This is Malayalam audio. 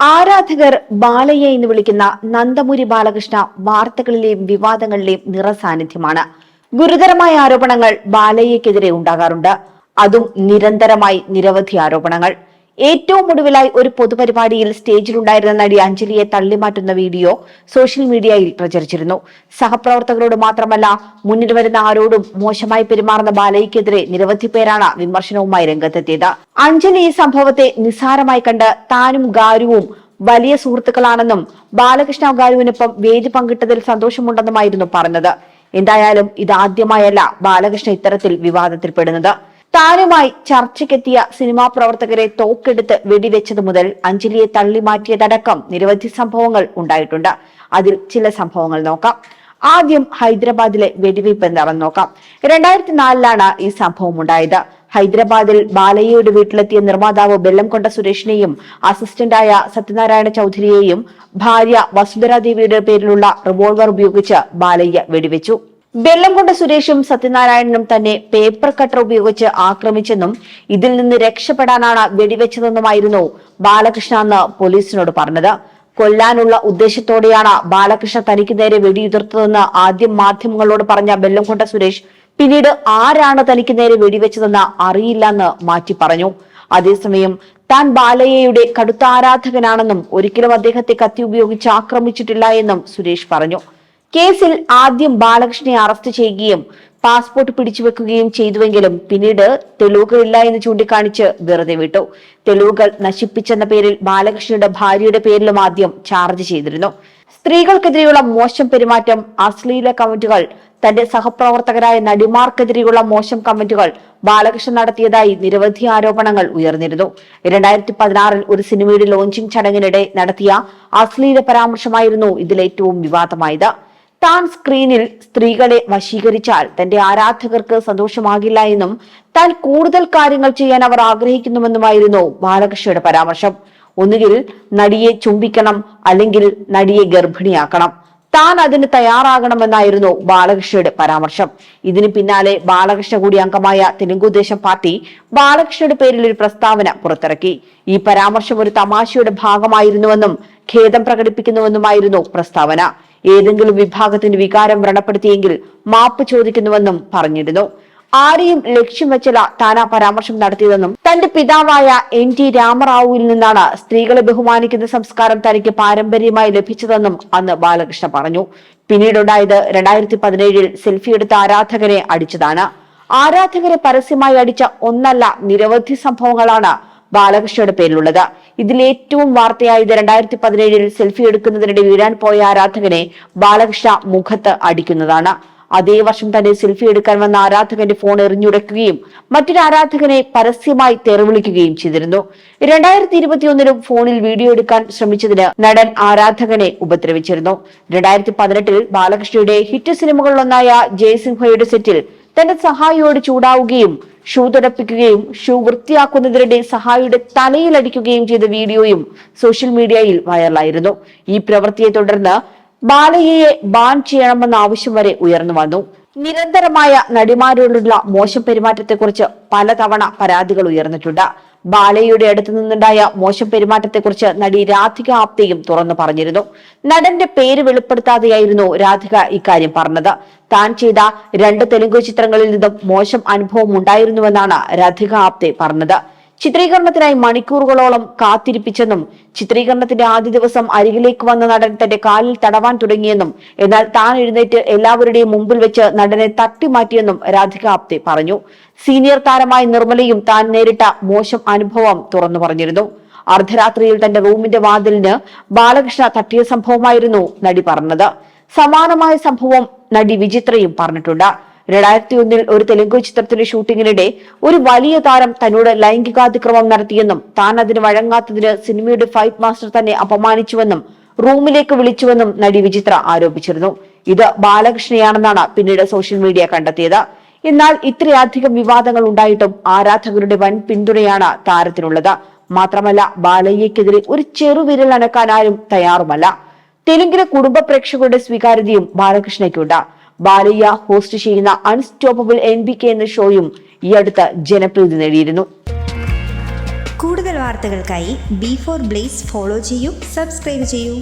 ആരാധകർ ബാലയ്യ എന്ന് വിളിക്കുന്ന നന്ദമുരി ബാലകൃഷ്ണ വാർത്തകളിലെയും വിവാദങ്ങളിലെയും നിറസാന്നിധ്യമാണ്. ഗുരുതരമായ ആരോപണങ്ങൾ ബാലയ്യക്കെതിരെ ഉണ്ടാകാറുണ്ട്. അതും നിരന്തരമായി നിരവധി ആരോപണങ്ങൾ. ഏറ്റവും ഒടുവിലായി ഒരു പൊതുപരിപാടിയിൽ സ്റ്റേജിലുണ്ടായിരുന്ന നടി അഞ്ജലിയെ തള്ളിമാറ്റുന്ന വീഡിയോ സോഷ്യൽ മീഡിയയിൽ പ്രചരിച്ചിരുന്നു. സഹപ്രവർത്തകരോട് മാത്രമല്ല മുന്നിൽ വരുന്ന ആരോടും മോശമായി പെരുമാറുന്ന ബാലയ്ക്കെതിരെ നിരവധി പേരാണ് വിമർശനവുമായി രംഗത്തെത്തിയത്. അഞ്ജലി ഈ സംഭവത്തെ നിസ്സാരമായി കണ്ട് താനും ഗാരുവും വലിയ സുഹൃത്തുക്കളാണെന്നും ബാലകൃഷ്ണ ഗാരുവിനൊപ്പം വേദി പങ്കിട്ടതിൽ സന്തോഷമുണ്ടെന്നുമായിരുന്നു പറഞ്ഞത്. എന്തായാലും ഇതാദ്യമായല്ല ബാലകൃഷ്ണ ഇത്തരത്തിൽ വിവാദത്തിൽപ്പെടുന്നത്. താനുമായി ചർച്ചയ്ക്കെത്തിയ സിനിമാ പ്രവർത്തകരെ തോക്കെടുത്ത് വെടിവെച്ചത് മുതൽ അഞ്ജലിയെ തള്ളിമാറ്റിയതടക്കം നിരവധി സംഭവങ്ങൾ ഉണ്ടായിട്ടുണ്ട്. അതിൽ ചില സംഭവങ്ങൾ നോക്കാം. ആദ്യം ഹൈദരാബാദിലെ വെടിവെയ്പ് എന്താണെന്ന് നോക്കാം. രണ്ടായിരത്തി നാലിലാണ് ഈ സംഭവം ഉണ്ടായത്. ഹൈദരാബാദിൽ ബാലയ്യയുടെ വീട്ടിലെത്തിയ നിർമ്മാതാവ് ബെല്ലംകൊണ്ട സുരേഷിനെയും അസിസ്റ്റന്റായ സത്യനാരായണ ചൗധരിയെയും ഭാര്യ വസുന്ധര ദേവിയുടെ പേരിലുള്ള റിവോൾവർ ഉപയോഗിച്ച് ബാലയ്യ വെടിവെച്ചു. ബെല്ലംകൊണ്ട സുരേഷും സത്യനാരായണനും തന്നെ പേപ്പർ കട്ടർ ഉപയോഗിച്ച് ആക്രമിച്ചെന്നും ഇതിൽ നിന്ന് രക്ഷപ്പെടാനാണ് വെടിവെച്ചതെന്നുമായിരുന്നു ബാലകൃഷ്ണ അന്ന് പോലീസിനോട് പറഞ്ഞത്. കൊല്ലാനുള്ള ഉദ്ദേശത്തോടെയാണ് ബാലകൃഷ്ണ തനിക്ക് നേരെ വെടിയുതിർത്തതെന്ന് ആദ്യം മാധ്യമങ്ങളോട് പറഞ്ഞ വെള്ളംകൊണ്ട സുരേഷ് പിന്നീട് ആരാണ് തനിക്ക് നേരെ വെടിവെച്ചതെന്ന് അറിയില്ലെന്ന് മാറ്റി പറഞ്ഞു. അതേസമയം താൻ ബാലയ്യയുടെ കടുത്ത ആരാധകനാണെന്നും ഒരിക്കലും അദ്ദേഹത്തെ കത്തി ഉപയോഗിച്ച് ആക്രമിച്ചിട്ടില്ല എന്നും സുരേഷ് പറഞ്ഞു. കേസിൽ ആദ്യം ബാലകൃഷ്ണനെ അറസ്റ്റ് ചെയ്യുകയും പാസ്പോർട്ട് പിടിച്ചുവെക്കുകയും ചെയ്തുവെങ്കിലും പിന്നീട് തെളിവുകളില്ല എന്ന് ചൂണ്ടിക്കാണിച്ച് വെറുതെ വിട്ടു. തെളിവുകൾ നശിപ്പിച്ചെന്ന പേരിൽ ബാലകൃഷ്ണയുടെ ഭാര്യയുടെ പേരിലും ആദ്യം ചാർജ് ചെയ്തിരുന്നു. സ്ത്രീകൾക്കെതിരെയുള്ള മോശം പെരുമാറ്റം അശ്ലീല കമന്റുകൾ തന്റെ സഹപ്രവർത്തകരായ നടിമാർക്കെതിരെയുള്ള മോശം കമന്റുകൾ ബാലകൃഷ്ണൻ നടത്തിയതായി നിരവധി ആരോപണങ്ങൾ ഉയർന്നിരുന്നു. രണ്ടായിരത്തി പതിനാറിൽ ഒരു സിനിമയുടെ ലോഞ്ചിങ് ചടങ്ങിനിടെ നടത്തിയ അശ്ലീല പരാമർശമായിരുന്നു ഇതിലേറ്റവും വിവാദമായത്. താൻ സ്ക്രീനിൽ സ്ത്രീകളെ വശീകരിച്ചാൽ തന്റെ ആരാധകർക്ക് സന്തോഷമാകില്ല എന്നും താൻ കൂടുതൽ കാര്യങ്ങൾ ചെയ്യാൻ അവർ ആഗ്രഹിക്കുന്നുവെന്നുമായിരുന്നു ബാലകൃഷ്ണയുടെ പരാമർശം. ഒന്നുകിൽ നടിയെ ചുംബിക്കണം അല്ലെങ്കിൽ നടിയെ ഗർഭിണിയാക്കണം. താൻ അതിന് തയ്യാറാകണമെന്നായിരുന്നു ബാലകൃഷ്ണയുടെ പരാമർശം. ഇതിന് പിന്നാലെ ബാലകൃഷ്ണ കൂടി അംഗമായ തെലുങ്കുദേശം പാർട്ടി ബാലകൃഷ്ണയുടെ പേരിൽ ഒരു പ്രസ്താവന പുറത്തിറക്കി. ഈ പരാമർശം ഒരു തമാശയുടെ ഭാഗമായിരുന്നുവെന്നും ഖേദം പ്രകടിപ്പിക്കുന്നുവെന്നുമായിരുന്നു പ്രസ്താവന. ഏതെങ്കിലും വിഭാഗത്തിന്റെ വികാരം വ്രണപ്പെടുത്തിയെങ്കിൽ മാപ്പ് ചോദിക്കുന്നുവെന്നും പറഞ്ഞിരുന്നു. ആരെയും ലക്ഷ്യം വെച്ചല്ല ആ പരാമർശം നടത്തിയതെന്നും തന്റെ പിതാവായ എൻ ടി രാമറാവുവിൽ നിന്നാണ് സ്ത്രീകളെ ബഹുമാനിക്കുന്ന സംസ്കാരം തനിക്ക് പാരമ്പര്യമായി ലഭിച്ചതെന്നും അന്ന് ബാലകൃഷ്ണ പറഞ്ഞു. പിന്നീടുണ്ടായത് രണ്ടായിരത്തി പതിനേഴിൽ സെൽഫി എടുത്ത ആരാധകരെ അടിച്ചതാണ്. ആരാധകരെ പരസ്യമായി അടിച്ച ഒന്നല്ല നിരവധി സംഭവങ്ങളാണ് ബാലകൃഷ്ണയുടെ പേരിലുള്ളത്. ഇതിൽ ഏറ്റവും വാർത്തയായത് രണ്ടായിരത്തി പതിനേഴിൽ സെൽഫി എടുക്കുന്നതിനിടെ വീഴാൻ പോയ ആരാധകനെ ബാലകൃഷ്ണ മുഖത്ത് അടിക്കുന്നതാണ്. അതേ വർഷം തന്നെ സെൽഫി എടുക്കാൻ വന്ന ആരാധകന്റെ ഫോൺ എറിഞ്ഞുടയ്ക്കുകയും മറ്റൊരു ആരാധകനെ പരസ്യമായി തെറിവിളിക്കുകയും ചെയ്തിരുന്നു. രണ്ടായിരത്തി ഇരുപത്തിയൊന്നിലും ഫോണിൽ വീഡിയോ എടുക്കാൻ ശ്രമിച്ചതിന് നടൻ ആരാധകനെ ഉപദ്രവിച്ചിരുന്നു. രണ്ടായിരത്തി പതിനെട്ടിൽ ബാലകൃഷ്ണയുടെ ഹിറ്റ് സിനിമകളിലൊന്നായ ജയസിംഹയുടെ സെറ്റിൽ തന്റെ സഹായിയോട് ചൂടാവുകയും ഷൂ തുടപ്പിക്കുകയും ഷൂ വൃത്തിയാക്കുന്നതിനിടെ സഹായിയുടെ തലയിലടിക്കുകയും ചെയ്ത വീഡിയോയും സോഷ്യൽ മീഡിയയിൽ വൈറലായിരുന്നു. ഈ പ്രവൃത്തിയെ തുടർന്ന് ബാലയെ ബാൻ ചെയ്യണമെന്ന ആവശ്യം വരെ ഉയർന്നു വന്നു. നിരന്തരമായ നടിമാരോടുള്ള മോശം പെരുമാറ്റത്തെക്കുറിച്ച് പലതവണ പരാതികൾ ഉയർന്നിട്ടുണ്ട്. ബാലയ്യയുടെ അടുത്തു നിന്നുണ്ടായ മോശം പെരുമാറ്റത്തെക്കുറിച്ച് നടി രാധിക ആപ്തയും തുറന്നു പറഞ്ഞിരുന്നു. നടന്റെ പേര് വെളിപ്പെടുത്താതെയായിരുന്നു രാധിക ഇക്കാര്യം പറഞ്ഞത്. താൻ ചെയ്ത രണ്ട് തെലുങ്ക് ചിത്രങ്ങളിൽ നിന്നും മോശം അനുഭവം ഉണ്ടായിരുന്നുവെന്നാണ് രാധിക ആപ്തെ പറഞ്ഞത്. ചിത്രീകരണത്തിനായി മണിക്കൂറുകളോളം കാത്തിരിപ്പിച്ചെന്നും ചിത്രീകരണത്തിന്റെ ആദ്യ ദിവസം അരികിലേക്ക് വന്ന നടൻ തന്റെ കാലിൽ തടവാൻ തുടങ്ങിയെന്നും എന്നാൽ താൻ എഴുന്നേറ്റ് എല്ലാവരുടെയും മുമ്പിൽ വെച്ച് നടനെ തട്ടിമാറ്റിയെന്നും രാധിക ആപ്തെ പറഞ്ഞു. സീനിയർ താരമായ നിർമ്മലയും താൻ നേരിട്ട മോശം അനുഭവം തുറന്നു പറഞ്ഞിരുന്നു. അർദ്ധരാത്രിയിൽ തന്റെ റൂമിന്റെ വാതിലിന് ബാലകൃഷ്ണ തട്ടിയ സംഭവമായിരുന്നു നടി പറഞ്ഞത്. സമാനമായ സംഭവം നടി വിചിത്രയും പറഞ്ഞിട്ടുണ്ട്. രണ്ടായിരത്തി ഒന്നിൽ ഒരു തെലുങ്ക് ചിത്രത്തിന്റെ ഷൂട്ടിങ്ങിനിടെ ഒരു വലിയ താരം തന്നോട് ലൈംഗികാതിക്രമം നടത്തിയെന്നും താൻ അതിന് വഴങ്ങാത്തതിന് സിനിമയുടെ ഫൈറ്റ് മാസ്റ്റർ തന്നെ അപമാനിച്ചുവെന്നും റൂമിലേക്ക് വിളിച്ചുവെന്നും നടി വിചിത്ര ആരോപിച്ചിരുന്നു. ഇത് ബാലകൃഷ്ണയാണെന്നാണ് പിന്നീട് സോഷ്യൽ മീഡിയ കണ്ടെത്തിയത്. എന്നാൽ ഇത്രയധികം വിവാദങ്ങൾ ഉണ്ടായിട്ടും ആരാധകരുടെ വൻ പിന്തുണയാണ് താരത്തിനുള്ളത്. മാത്രമല്ല ബാലയ്യക്കെതിരെ ഒരു ചെറുവിരൽ അനക്കാൻ ആരും തയ്യാറുമല്ല. തെലുങ്കിലെ കുടുംബ പ്രേക്ഷകരുടെ സ്വീകാര്യതയും ബാലകൃഷ്ണയ്ക്കുണ്ട്. ബാലയ്യ ഹോസ്റ്റ് ചെയ്യുന്ന അൺസ്റ്റോപ്പബിൾ എൻ ബി കെ എന്ന ഷോയും ഈ അടുത്ത് ജനപ്രീതി നേടിയിരുന്നു. കൂടുതൽ വാർത്തകൾക്കായി ബി ഫോർ ബ്ലേസ് ഫോളോ ചെയ്യൂ സബ്സ്ക്രൈബ് ചെയ്യൂ.